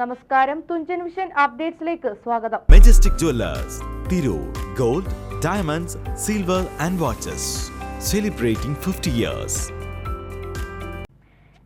നമസ്കാരം. തുഞ്ചൻ വിഷൻ അപ്ഡേറ്റ്സിലേക്ക് സ്വാഗതം. Majestic jewellers Tirur gold diamonds silver and watches celebrating fifty years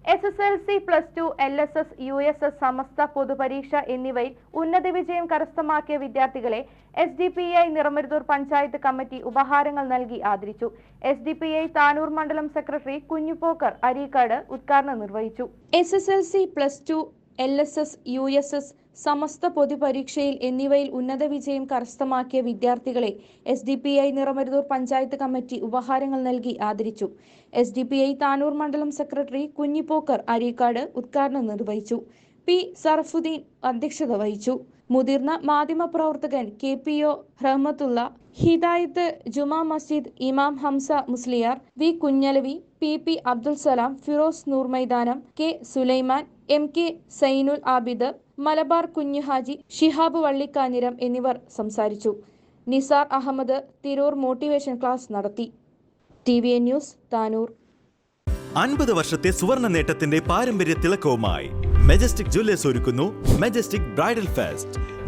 S S L C plus two L S S U S S Samastha പൊതുപരീക്ഷ എന്നിവയിൽ ഉന്നത വിജയം കരസ്ഥമാക്കിയ വിദ്യാർത്ഥികളെ S D P I Niramaruthur panchayat committee ഉപഹാരങ്ങൾ നൽകി ആദരിച്ചു. S D P I Tanur മണ്ഡലം secretary കുഞ്ഞുപോക്കർ Areekkad ഉദ്ഘാടനം നിർവഹിച്ചു. S S L C plus two L S S U S S Samastha പൊതുപരീക്ഷയിൽ എന്നിവയിൽ ഉന്നത വിജയം കരസ്ഥമാക്കിയ വിദ്യാർത്ഥികളെ S D P I Niramaruthur panchayat committee ഉപഹാരങ്ങൾ നൽകി ആദരിച്ചു. S D P I Tanur മണ്ഡലം സെക്രട്ടറി കുഞ്ഞിപ്പോക്കർ അരീക്കാട് ഉദ്ഘാടനം നിർവഹിച്ചു. പി സർഫുദ്ദീൻ അധ്യക്ഷത വഹിച്ചു. മുതിർന്ന മാധ്യമ പ്രവർത്തകൻ കെ പി ഒ റഹ്മത്തുള്ള ഹിദായത്ത് ജുമാ മസ്ജിദ് ഇമാം Hamsa Musliyar V Kunhalavi P P Abdul Salam Firoz Noor Maithanam K Sulaiman M K Zainul Abid Malabar Kunhuhaji Shihab Vallikkanjiram എന്നിവർ സംസാരിച്ചു. നിസാർ അഹമ്മദ് തിരൂർ മോട്ടിവേഷൻ ക്ലാസ് നടത്തി. T V news Tanur. അൻപത് വർഷത്തെ സുവർണ നേട്ടത്തിന്റെ പാരമ്പര്യ തിളക്കവുമായി മെജസ്റ്റിക് ജ്വല്ലേഴ്സ് ഒരുക്കുന്നു majestic bridal fest.